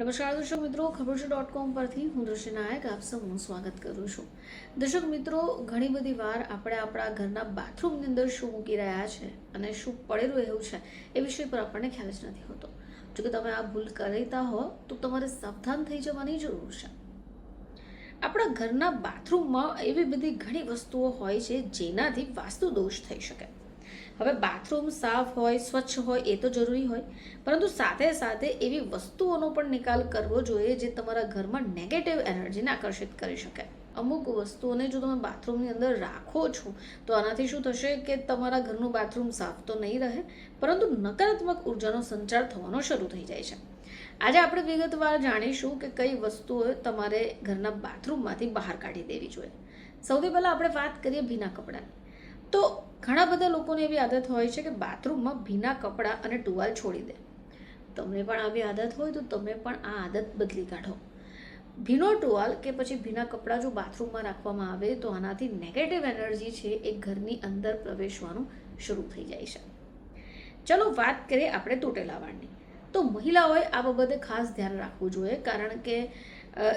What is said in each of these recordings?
નમસ્કાર દર્શક મિત્રો, ખબર છે. ડોટ કોમ પરથી હું દૃશ્ય નાયક, આપ સૌનું સ્વાગત કરું છું. દર્શક મિત્રો, ઘણી બધી વાર આપણે આપણા ઘરના બાથરૂમની અંદર શું મૂકી રહ્યા છે અને શું પડેલું એવું છે એ વિષય પર આપણને ખ્યાલ જ નથી હોતો. જો કે તમે આ ભૂલ કરતા હો, તો તમારે સાવધાન થઈ જવાની જરૂર છે. આપણા ઘરના બાથરૂમમાં એવી બધી ઘણી વસ્તુઓ હોય છે જેનાથી વાસ્તુ દોષ થઈ શકે. હવે બાથરૂમ સાફ હોય, સ્વચ્છ હોય, એ તો જરૂરી હોય. પરંતુ સાથે સાથે એવી વસ્તુઓનો પણ નિકાલ કરવો જોઈએ જે તમારા ઘરમાં નેગેટિવ એનર્જીને આકર્ષિત કરી શકે. અમુક વસ્તુઓને જો તમે બાથરૂમની અંદર રાખો છો, તો આનાથી શું થશે કે તમારા ઘરનું બાથરૂમ સાફ તો નહીં રહે, પરંતુ નકારાત્મક ઉર્જાનો સંચાર થવાનો શરૂ થઈ જાય છે. આજે આપણે વિગતવાર જાણીશું કે કઈ વસ્તુઓ તમારે ઘરના બાથરૂમમાંથી બહાર કાઢી દેવી જોઈએ. સૌથી પહેલાં આપણે વાત કરીએ ભીના કપડાની. તો ઘણા બધા લોકોને એવી આદત હોય છે કે બાથરૂમમાં ભીના કપડાં અને ટુવાલ છોડી દે. તમને પણ આવી આદત હોય તો તમે પણ આ આદત બદલી કાઢો. ભીનો ટુવાલ કે પછી ભીના કપડાં જો બાથરૂમમાં રાખવામાં આવે તો આનાથી નેગેટિવ એનર્જી છે એ ઘરની અંદર પ્રવેશવાનું શરૂ થઈ જાય છે. ચલો વાત કરીએ આપણે તૂટેલા વાળની તો મહિલાઓએ આ બાબતે ખાસ ધ્યાન રાખવું જોઈએ કારણ કે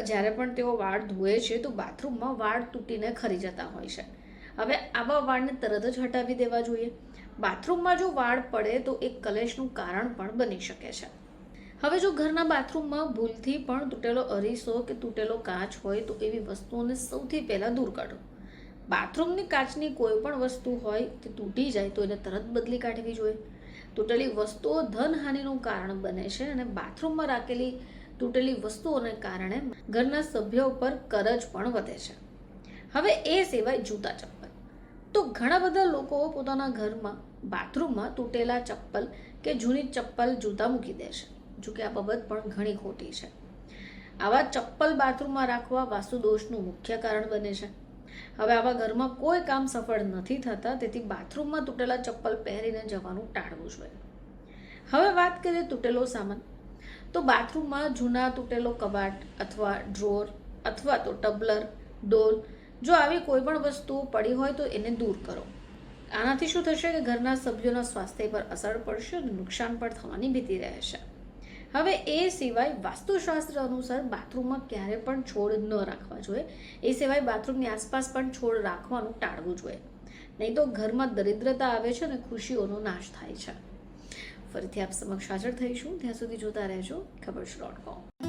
જ્યારે પણ તેઓ વાળ ધોવે છે તો બાથરૂમમાં વાળ તૂટીને ખરી જતા હોય છે. હવે આવા વાળને તરત જ હટાવી દેવા જોઈએ. બાથરૂમમાં જો વાળ પડે તો એક કલેશનું કારણ પણ બની શકે છે. હવે જો ઘરના બાથરૂમમાં ભૂલથી પણ તૂટેલો અરીસો કે તૂટેલો કાચ હોય તો એવી વસ્તુઓને સૌથી પહેલાં દૂર કાઢો. બાથરૂમની કાચની કોઈ પણ વસ્તુ હોય તે તૂટી જાય તો એને તરત બદલી કાઢવી જોઈએ. તૂટેલી વસ્તુઓ ધનહાનિનું કારણ બને છે અને બાથરૂમમાં રાખેલી તૂટેલી વસ્તુઓને કારણે ઘરના સભ્યો પર કરજ પણ વધે છે. હવે એ સિવાય જૂતા ચપ્પલ. તો ઘણા બધા લોકો પોતાના ઘરમાં બાથરૂમમાં તૂટેલા ચપ્પલ કે જૂની ચપ્પલ જૂતા મૂકી દે છે જોકે આ બાબત પણ ઘણી ખોટી છે. આવા ચપ્પલ બાથરૂમમાં રાખવા વાસ્તુદોષનું મુખ્ય કારણ બને છે. હવે આવા ઘરમાં કોઈ કામ સફળ નથી થતા, તેથી બાથરૂમમાં તૂટેલા ચપ્પલ પહેરીને જવાનું ટાળવું જોઈએ. હવે વાત કરીએ તૂટેલો સામાન. તો બાથરૂમમાં જૂના તૂટેલો કબાટ અથવા ડ્રોર અથવા તો ટબલર, ડોલ જો આવી કોઈ પણ વસ્તુ પડી હોય તો એને દૂર કરો. આનાથી શું થશે કે ઘરના સભ્યોના સ્વાસ્થ્ય પર અસર પડશે નુકસાન પણ થવાની ભીતિ રહેશે. હવે એ સિવાય વાસ્તુશાસ્ત્ર અનુસાર બાથરૂમમાં ક્યારે પણ છોડ ન રાખવા જોઈએ. એ સિવાય બાથરૂમની આસપાસ પણ છોડ રાખવાનું ટાળવું જોઈએ. નહીં તો ઘરમાં દરિદ્રતા આવે છે અને ખુશીઓનો નાશ થાય છે. ફરીથી આપ સમક્ષ હાજર થઈશું. ત્યાં સુધી જોતા રહેજો. ખબર ડોટ કોમ